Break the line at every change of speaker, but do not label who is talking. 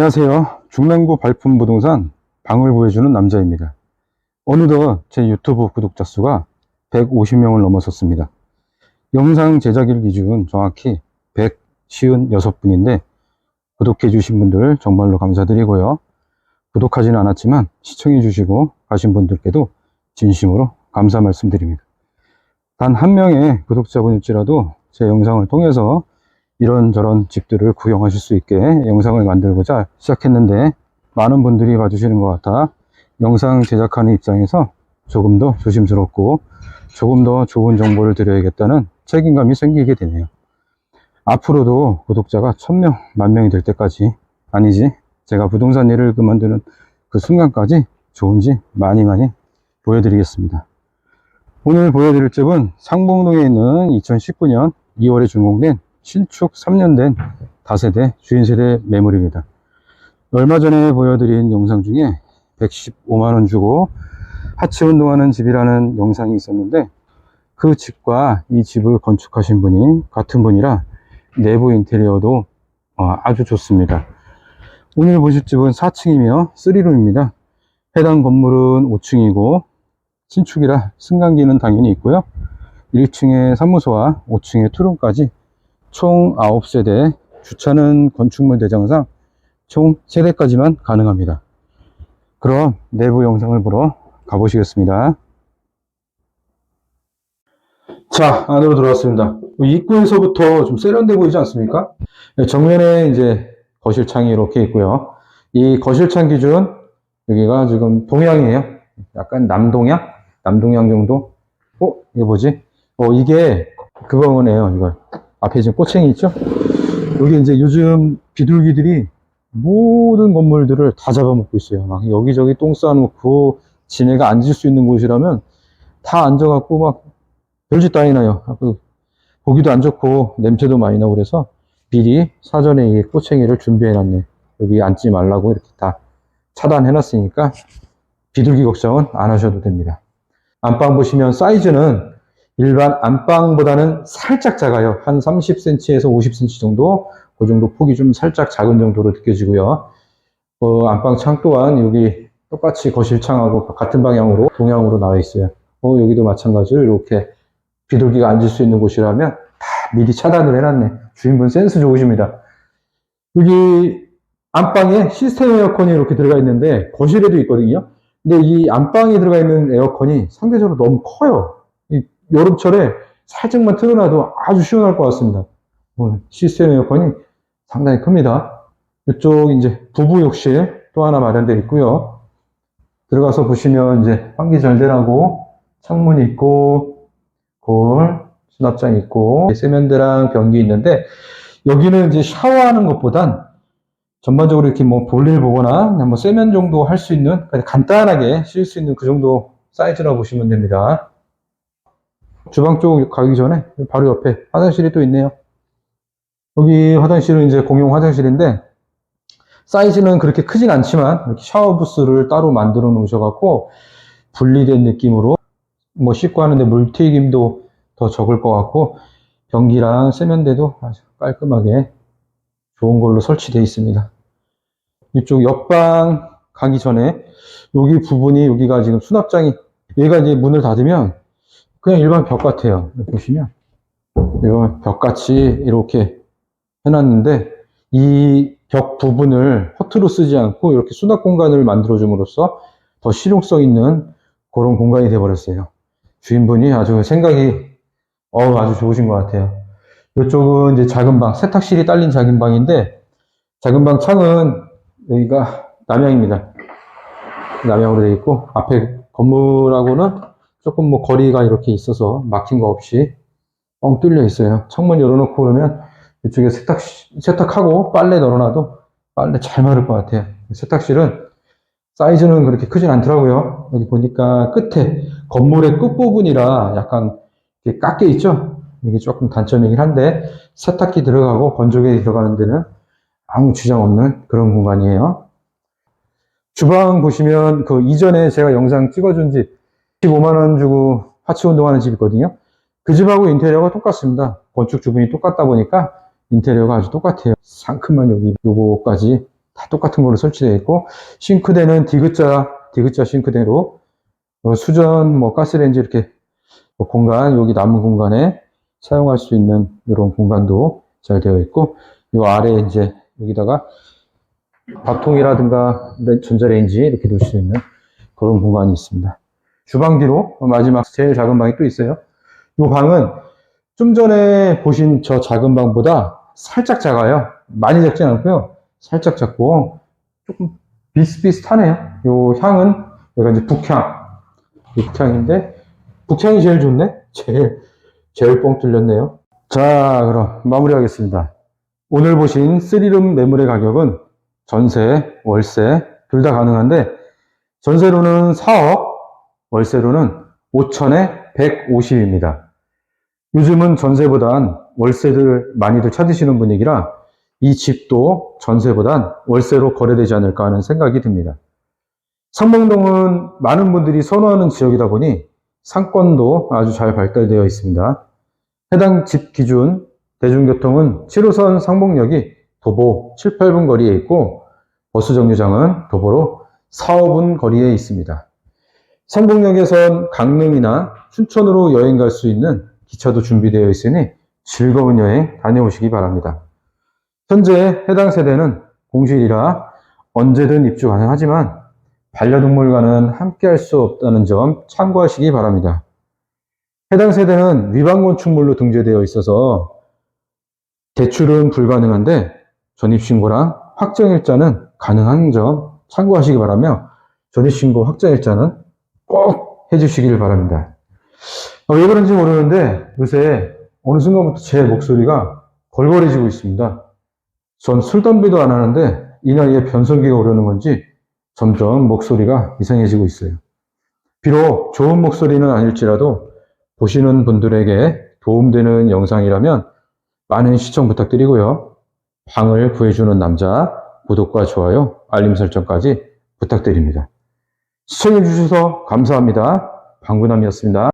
안녕하세요. 중랑구 발품 부동산 방을 보여주는 남자입니다. 어느덧 제 유튜브 구독자 수가 150명을 넘어섰습니다. 영상 제작일 기준 정확히 156분인데 구독해 주신 분들 정말로 감사드리고요. 구독하지는 않았지만 시청해 주시고 가신 분들께도 진심으로 감사 말씀드립니다. 단 한 명의 구독자분일지라도 제 영상을 통해서 이런저런 집들을 구경하실 수 있게 영상을 만들고자 시작했는데 많은 분들이 봐주시는 것 같아 영상 제작하는 입장에서 조금 더 조심스럽고 조금 더 좋은 정보를 드려야겠다는 책임감이 생기게 되네요. 앞으로도 구독자가 1000명, 만 명이 될 때까지 아니지 제가 부동산 일을 그만두는 그 순간까지 좋은 집 많이 많이 보여드리겠습니다. 오늘 보여드릴 집은 상봉동에 있는 2019년 2월에 준공된 신축 3년 된 다세대 주인세대 매물입니다. 얼마 전에 보여드린 영상 중에 115만원 주고 하치 운동하는 집이라는 영상이 있었는데 그 집과 이 집을 건축하신 분이 같은 분이라 내부 인테리어도 어, 아주 좋습니다. 오늘 보실 집은 4층이며 3룸입니다. 해당 건물은 5층이고 신축이라 승강기는 당연히 있고요. 1층에 사무소와 5층에 투룸까지 총 9세대, 주차는 건축물 대장상 총 3대까지만 가능합니다. 그럼 내부 영상을 보러 가보시겠습니다. 자, 안으로 들어왔습니다. 입구에서부터 좀 세련돼 보이지 않습니까? 네, 정면에 이제 거실창이 이렇게 있고요. 이 거실창 기준, 여기가 지금 동향이에요. 약간 남동향? 남동향 정도? 어? 이게 뭐지? 어, 이게 그거네요, 이거. 앞에 지금 꼬챙이 있죠? 여기 이제 요즘 비둘기들이 모든 건물들을 다 잡아먹고 있어요. 막 여기저기 똥 싸놓고 지네가 앉을 수 있는 곳이라면 다 앉아갖고 막 별짓 다 해놔요. 그 보기도 안 좋고 냄새도 많이 나고 그래서 미리 사전에 이 꼬챙이를 준비해놨네. 여기 앉지 말라고 이렇게 다 차단해놨으니까 비둘기 걱정은 안 하셔도 됩니다. 안방 보시면 사이즈는 일반 안방보다는 살짝 작아요. 한 30cm에서 50cm 정도. 그 정도 폭이 좀 살짝 작은 정도로 느껴지고요. 어, 안방 창 또한 여기 똑같이 거실 창하고 같은 방향으로 동향으로 나와 있어요. 어, 여기도 마찬가지로 이렇게 비둘기가 앉을 수 있는 곳이라면 다 미리 차단을 해놨네. 주인분 센스 좋으십니다. 여기 안방에 시스템 에어컨이 이렇게 들어가 있는데 거실에도 있거든요. 근데 이 안방에 들어가 있는 에어컨이 상대적으로 너무 커요. 이 여름철에 살짝만 틀어놔도 아주 시원할 것 같습니다. 뭐 시스템 에어컨이 상당히 큽니다. 이쪽 이제 부부 욕실 또 하나 마련되어 있고요. 들어가서 보시면 이제 환기 잘 되라고 창문이 있고 골 수납장 있고 세면대랑 변기 있는데 여기는 이제 샤워하는 것보단 전반적으로 이렇게 뭐 볼일 보거나 뭐 세면 정도 할 수 있는 간단하게 쉴 수 있는 그 정도 사이즈라고 보시면 됩니다. 주방 쪽 가기 전에 바로 옆에 화장실이 또 있네요. 여기 화장실은 이제 공용 화장실인데 사이즈는 그렇게 크진 않지만 이렇게 샤워 부스를 따로 만들어 놓으셔갖고 분리된 느낌으로 뭐 씻고 하는데 물 튀김도 더 적을 것 같고 변기랑 세면대도 아주 깔끔하게 좋은 걸로 설치되어 있습니다. 이쪽 옆방 가기 전에 여기 부분이 여기가 지금 수납장이 얘가 이제 문을 닫으면 그냥 일반 벽 같아요. 보시면 이런 벽같이 이렇게 해놨는데 이 벽 부분을 허투루 쓰지 않고 이렇게 수납 공간을 만들어 줌으로써 더 실용성 있는 그런 공간이 되어 버렸어요. 주인분이 아주 생각이 어 아주 좋으신 것 같아요. 이쪽은 이제 작은 방, 세탁실이 딸린 작은 방인데 작은 방 창은 여기가 남향입니다. 남향으로 되어 있고 앞에 건물하고는 조금 뭐 거리가 이렇게 있어서 막힌 거 없이 뻥 뚫려 있어요. 창문 열어놓고 그러면 이쪽에 세탁, 세탁하고 빨래 널어놔도 빨래 잘 마를 것 같아요. 세탁실은 사이즈는 그렇게 크진 않더라고요. 여기 보니까 끝에 건물의 끝부분이라 약간 깎여 있죠? 이게 조금 단점이긴 한데 세탁기 들어가고 건조기 들어가는 데는 아무 지장 없는 그런 공간이에요. 주방 보시면 그 이전에 제가 영상 찍어준 집 15만원 주고 하치 운동하는 집 있거든요. 그 집하고 인테리어가 똑같습니다. 건축 주분이 똑같다 보니까 인테리어가 아주 똑같아요. 상큼한 여기 요거까지 다 똑같은 걸로 설치되어 있고 싱크대는 디귿자 디귿자 싱크대로 어, 수전 뭐 가스레인지 이렇게 뭐 공간 여기 남은 공간에 사용할 수 있는 이런 공간도 잘 되어 있고 이 아래 이제 여기다가 밥통이라든가 레- 전자레인지 이렇게 둘수 있는 그런 공간이 있습니다. 주방 뒤로 마지막 제일 작은 방이 또 있어요. 이 방은 좀 전에 보신 저 작은 방보다 살짝 작아요. 많이 작진 않고요. 살짝 작고 조금 비슷비슷하네요. 요 향은 여기가 이제 북향. 이 북향인데 북향이 제일 좋네. 제일 제일 뻥 뚫렸네요. 자, 그럼 마무리하겠습니다. 오늘 보신 쓰리룸 매물의 가격은 전세, 월세 둘 다 가능한데 전세로는 4억, 월세로는 5천에 150입니다. 요즘은 전세보단 월세를 많이들 찾으시는 분위기라 이 집도 전세보단 월세로 거래되지 않을까 하는 생각이 듭니다. 상봉동은 많은 분들이 선호하는 지역이다 보니 상권도 아주 잘 발달되어 있습니다. 해당 집 기준 대중교통은 7호선 상봉역이 도보 7, 8분 거리에 있고 버스 정류장은 도보로 4, 5분 거리에 있습니다. 상봉역에선 강릉이나 춘천으로 여행 갈 수 있는 기차도 준비되어 있으니 즐거운 여행 다녀오시기 바랍니다. 현재 해당 세대는 공실이라 언제든 입주 가능하지만 반려동물과는 함께 할 수 없다는 점 참고하시기 바랍니다. 해당 세대는 위반 건축물로 등재되어 있어서 대출은 불가능한데 전입신고랑 확정일자는 가능한 점 참고하시기 바라며 전입신고 확정일자는 꼭 해주시길 바랍니다. 아, 왜 그런지 모르는데 요새 어느 순간부터 제 목소리가 걸걸해지고 있습니다. 전 술, 담배도 안 하는데 이 나이에 변성기가 오려는 건지 점점 목소리가 이상해지고 있어요. 비록 좋은 목소리는 아닐지라도 보시는 분들에게 도움되는 영상이라면 많은 시청 부탁드리고요. 방을 구해주는 남자 구독과 좋아요, 알림 설정까지 부탁드립니다. 시청해주셔서 감사합니다. 방구남이었습니다.